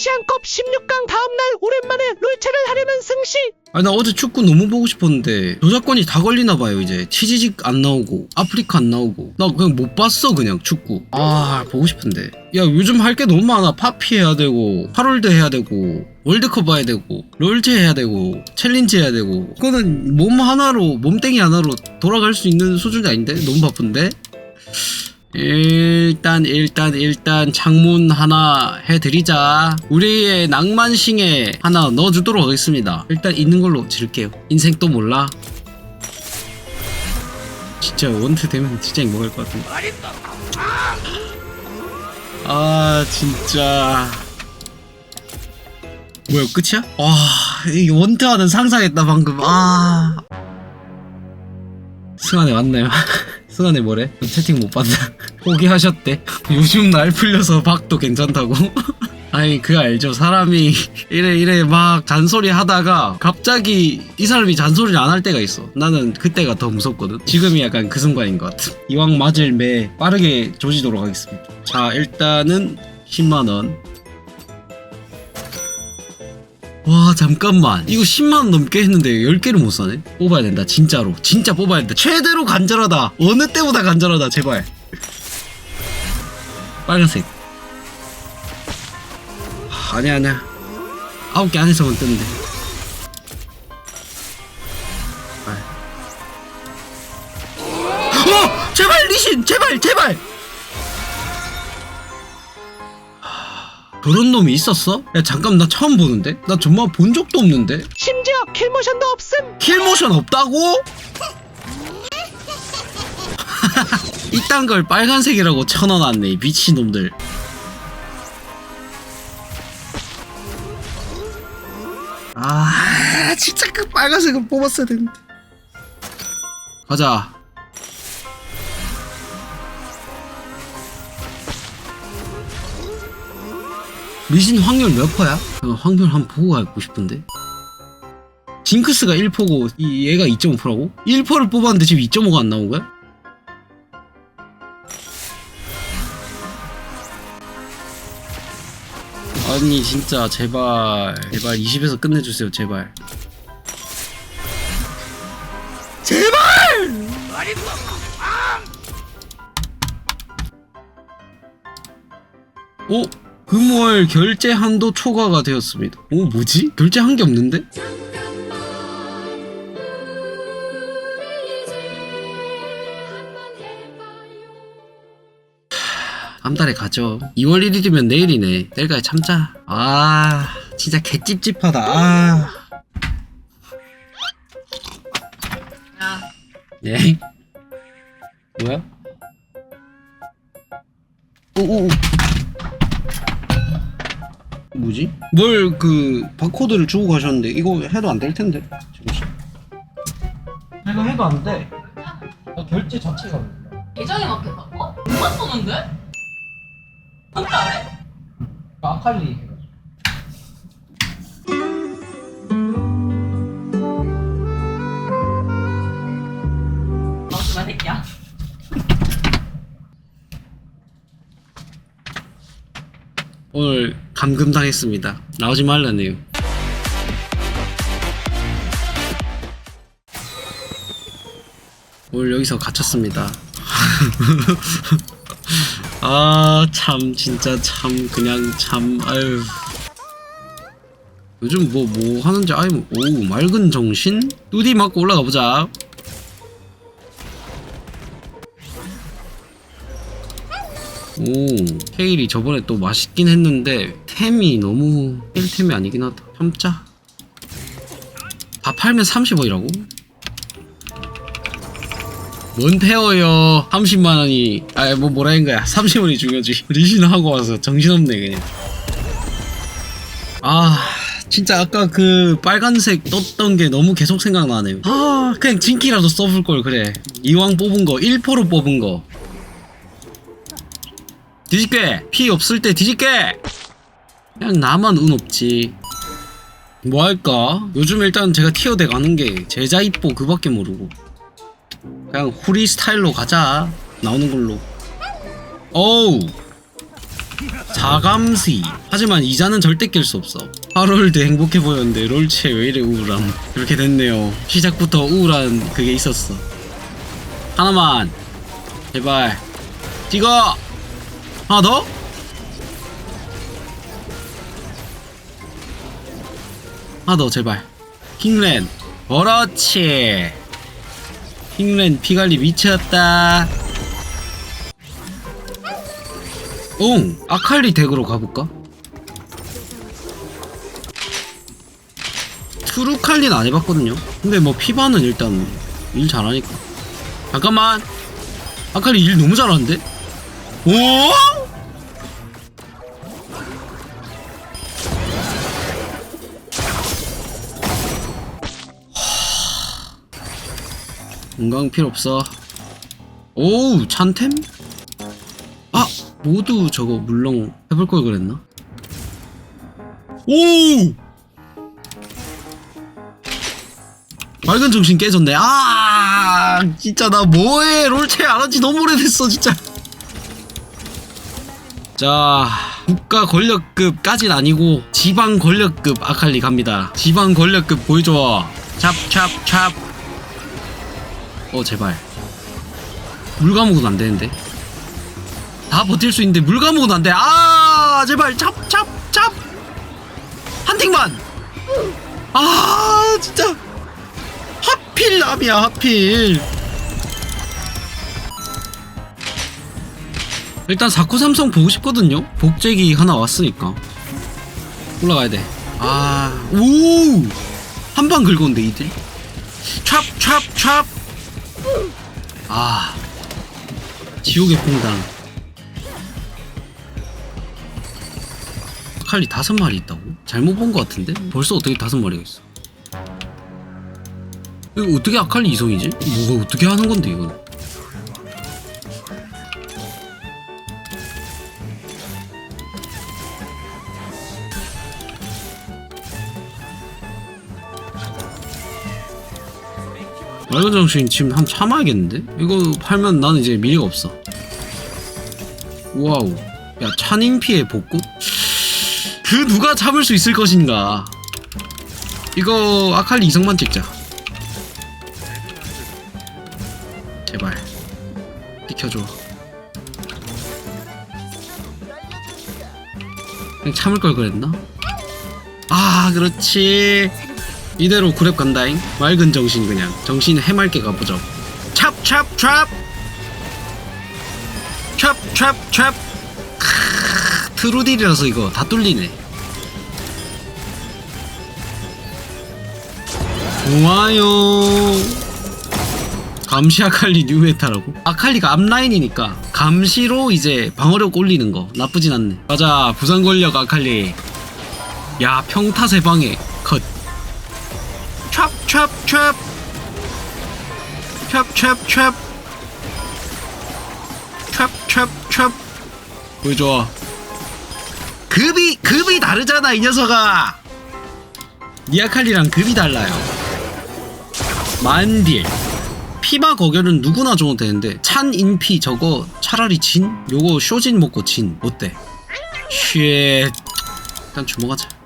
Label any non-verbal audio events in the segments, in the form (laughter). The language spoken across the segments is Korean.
아시안컵 16강 다음날 오랜만에 롤체를 하려는 승시 아니 나 어제 축구 너무 보고 싶었는데 저작권이 다 걸리나 봐요 이제. 치지직 안 나오고 아프리카 안 나오고. 나 그냥 못 봤어 그냥 축구. 아 보고 싶은데. 야 요즘 할 게 너무 많아. 파피 해야 되고 하롤드 해야 되고 월드컵 봐야 되고 롤체 해야 되고 챌린지 해야 되고. 그거는 몸 하나로 몸땡이 하나로 돌아갈 수 있는 수준이 아닌데? 너무 바쁜데 일단 일단 일단 창문 하나 해드리자. 우리의 낭만싱에 하나 넣어주도록 하겠습니다. 일단 있는 걸로 지를게요. 인생 또 몰라? 진짜 원트 되면 진짜 행복할 것 같은데. 아 진짜. 뭐야 끝이야? 와이 원트하는 상상했다 방금. 아. 승환이 왔네요 (laughs) 승환이 뭐래? 채팅 못 봤다. (laughs) 포기하셨대. (laughs) 요즘 날 풀려서 박도 괜찮다고? (laughs) 아니 그 알죠? 사람이 이래 이래 막 잔소리 하다가 갑자기 이 사람이 잔소리를 안 할 때가 있어. 나는 그때가 더 무섭거든. 지금이 약간 그 순간인 것 같아. 이왕 맞을 매 빠르게 조지도록 하겠습니다. 자 일단은 10만원 와 잠깐만. 이거 10만원 넘게 했는데 10개를 못 사네? 뽑아야 된다 진짜로. 진짜 뽑아야 된다. 최대로 간절하다. 어느 때보다 간절하다 제발. 빨간색. 하, 아니야. 아홉 개 안에서만 뜨는데 제발. 어! 제발 리신! 제발 제발 그런 놈이 있었어? 야 잠깐 나 처음 보는데? 나 정말 본 적도 없는데? 심지어 킬모션도 없음 킬모션 없다고? (laughs) 이딴 걸 빨간색이라고 쳐넣어놨네 미친놈들 아 진짜 그 빨간색은 뽑았어야 되는데 가자 리신 확률 몇 퍼야? 어, 확률 한번 보고 가고 싶은데 징크스가 1%고 이 얘가 2.5%라고? 1%를 뽑았는데 지금 2.5가 안 나온 거야? 아니 진짜 제발 제발 20에서 끝내주세요 제발 제발! 오? 금월 결제 한도 초과가 되었습니다. 오 뭐지? 결제 한 게 없는데? 다음 달에 가죠. 2월 1일이면 내일이네. 내일까지 참자. 아, 진짜 개찝찝하다. 아. 야, 네. 뭘 그 바코드를 주고 가셨는데 이거 해도 안 될 텐데. 지금. 이거 해도 안 돼. 결제 자체가. 계정에 맞게 바꿔? 진짜 안 해? 아칼리. 오늘 감금당했습니다. 나오지 말라네요. 오늘 여기서 갇혔습니다. (laughs) 아, 참, 진짜 참, 그냥 참, 아유. 요즘 뭐, 뭐 하는지, 아유, 오, 맑은 정신? 뚜디 맞고 올라가 보자. 오, 케일이 저번에 또 맛있긴 했는데 템이 너무 힐템이 아니긴 하다. 참자. 다 팔면 30원이라고? 뭔 페어요? 30만 원이 아 뭐 뭐라는 거야? 30원이 중요하지. (laughs) 리신 하고 와서 정신없네 그냥. 아 진짜 아까 그 빨간색 떴던 게 너무 계속 생각나네요. 아 그냥 진키라도 써볼 걸 그래. 이왕 뽑은 거 1%로 뽑은 거. 뒤집게! 피 없을 때 뒤집게! 그냥 나만 운 없지. 뭐 할까? 요즘 일단 제가 티어 대 가는 게 제자 이뻐 그밖에 모르고. 그냥 후리 스타일로 가자. 나오는 걸로. 어우! 자감시 하지만 이자는 절대 깰 수 없어 하롤드 행복해 보였는데 롤체 왜 이래 우울함 이렇게 됐네요 시작부터 우울한 그게 있었어 하나만 제발 찍어 하나 더? 하나 더 제발 킹렌 그렇지 킹렌 피관리 미쳤다 응 아칼리 덱으로 가볼까? 트루칼리는 안 해봤거든요 근데 뭐 피바는 일단 일 잘하니까 잠깐만 아칼리 일 너무 잘하는데? 오? 건강 필요 없어. 오우 찬템? 아 모두 저거 물렁 해볼 걸 그랬나? 오! 맑은 정신 깨졌네. 아 진짜 나 뭐해 롤체 안 한지 너무 오래됐어 진짜. 자 국가 권력급까진 아니고 지방 권력급 아칼리 갑니다. 지방 권력급 보여줘. 찹찹찹. 어 제발. 물 감옥은 안 되는데. 다 버틸 수 있는데 물 감옥은 안돼. 아 제발. 찹찹찹. 한 팀만. 아 진짜. 하필 남이야 하필. 일단 4쿠 삼성 보고 싶거든요. 복제기 하나 왔으니까. 올라가야 돼아오 한 방 긁었는데 이들 찹찹찹 아 지옥의 퐁당 칼리 다섯 마리 있다고? 잘못 본 것 같은데? 벌써 어떻게 다섯 마리가 있어 이거 어떻게 아칼리 이성이지? 뭐가 어떻게 하는 건데 이건 맑은 정신 지금 한 참아야겠는데? 이거 팔면 나는 이제 미래가 없어. 와우. 야, 찬인피의 복구? 그 누가 잡을 수 있을 것인가? 이거 아칼리 이성만 찍자. 제발. 비켜줘. 그냥 참을 걸 그랬나? 아, 그렇지. 이대로 구랩 간다잉. 맑은 정신 그냥. 정신 해맑게 가보자 찹찹찹! 찹찹찹! 트루딜이라서 이거 다 뚫리네. 좋아요. 감시 아칼리 뉴메타라고? 아칼리가 앞라인이니까 감시로 이제 방어력 올리는 거 나쁘진 않네. 가자 부산 권력 아칼리. 야 평타 세 방에. 컷 찹찹찹 찹찹찹 찹찹찹 보여줘. 급이 급이 다르잖아 이 녀석아. 니아칼리랑 급이 달라요. 만딜 피마 거결은 누구나 줘도 되는데 찬 인피 저거 차라리 진? 요거 쇼진 먹고 진. 어때? 쉣. 일단 주먹하자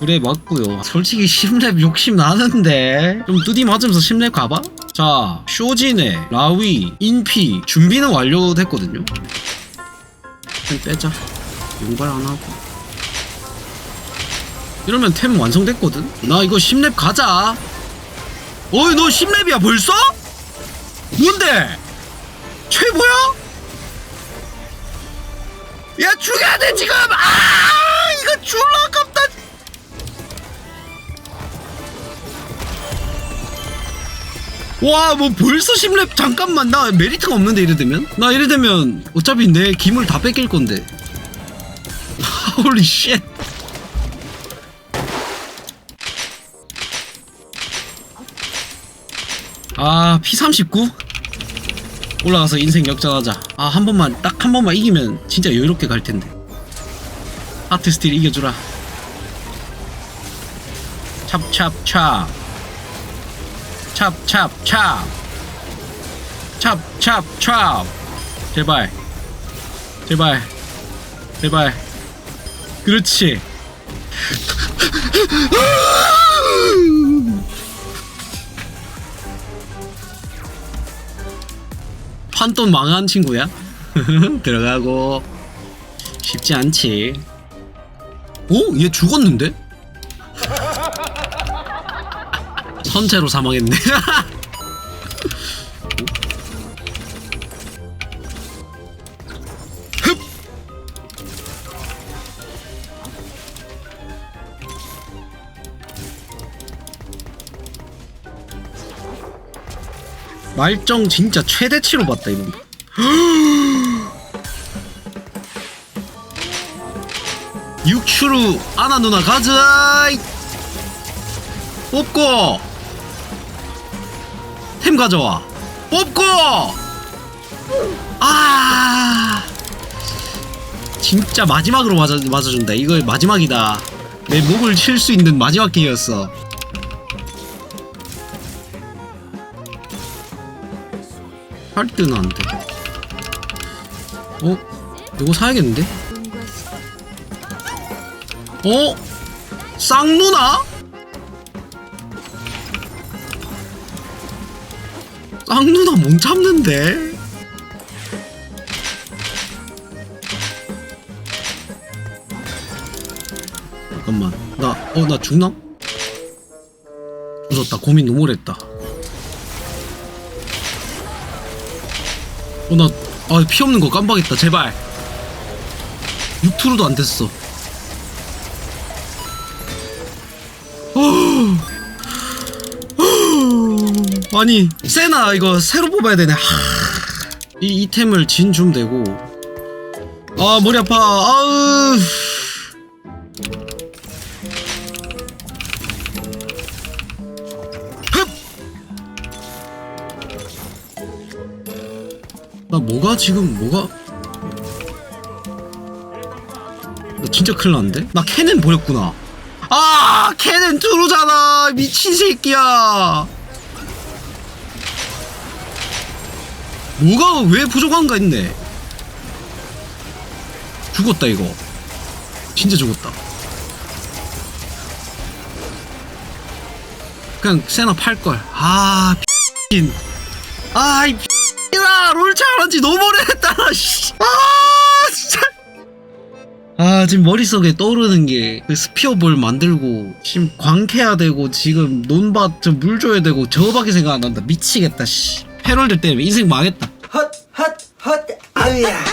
그래 맞고요 솔직히 10렙 욕심 나는데 좀 뚜디 맞으면서 10렙 가봐? 자 쇼진에 라위 인피 준비는 완료됐거든요 템 빼자 용발 안 하고 이러면 템 완성됐거든 나 이거 10렙 가자 어이 너 10렙이야 벌써? 뭔데? 최고야? 야 죽여야 돼 지금 아 이거 졸라 아깝 와, 뭐 벌써 10렙 잠깐만 나 메리트가 없는데 이래 되면? 나 이래 되면 어차피 내 기물 다 뺏길 건데. (laughs) 홀리 쉣. 아, P39? 올라가서 인생 역전하자. 아, 한 번만, 딱 한 번만 이기면 진짜 여유롭게 갈 텐데. 하트 스틸 이겨주라. 찹찹찹. 찹찹찹. 찹찹찹. 제발. 제발. 제발. 그렇지. (laughs) 판돈 망한 친구야? (laughs) 들어가고. 쉽지 않지. 오? 얘 죽었는데? 선체로 사망했네. (laughs) 말정 진짜 최대치로 봤다 이번 (gasps) 육추루 아나 누나 가자! 뽑고 템 가져와 뽑고 아 진짜 마지막으로 맞아, 맞아준다 이거 마지막이다 내 목을 칠 수 있는 마지막 기회였어 할 때는 안 돼. 어? 이거 사야겠는데? 어? 쌍누나? 쌍누나 못 잡는데? 잠깐만. 나, 어, 나 죽나? 죽었다. 고민 너무 오래 했다. 어, 나, 아, 피 없는 거 깜빡했다. 제발. 6투로도 안 됐어. 아니, 세나 이거 새로 뽑아야 되네. 하. 이 이템을 진 주면 되고. 아, 머리 아파. 아으. 나 뭐가 지금 뭐가 나 진짜 큰일 났는데? 나 캐넨 보였구나 아 캐넨 투루잖아 미친 새끼야 뭐가 왜 부족한가 했네 죽었다 이거 진짜 죽었다 그냥 세나 팔걸 아 핀. 아이 야, 롤 잘한지 너무 오래됐다. 씨. 아, 진짜. 아, 지금 머릿속에 떠오르는 게, 그 스피어볼 만들고, 지금 광캐야 되고, 지금 논밭 좀 물 줘야 되고, 저밖에 생각 안 난다. 미치겠다, 씨. 패롤들 때문에 인생 망했다. 헛, 헛, 헛, 아야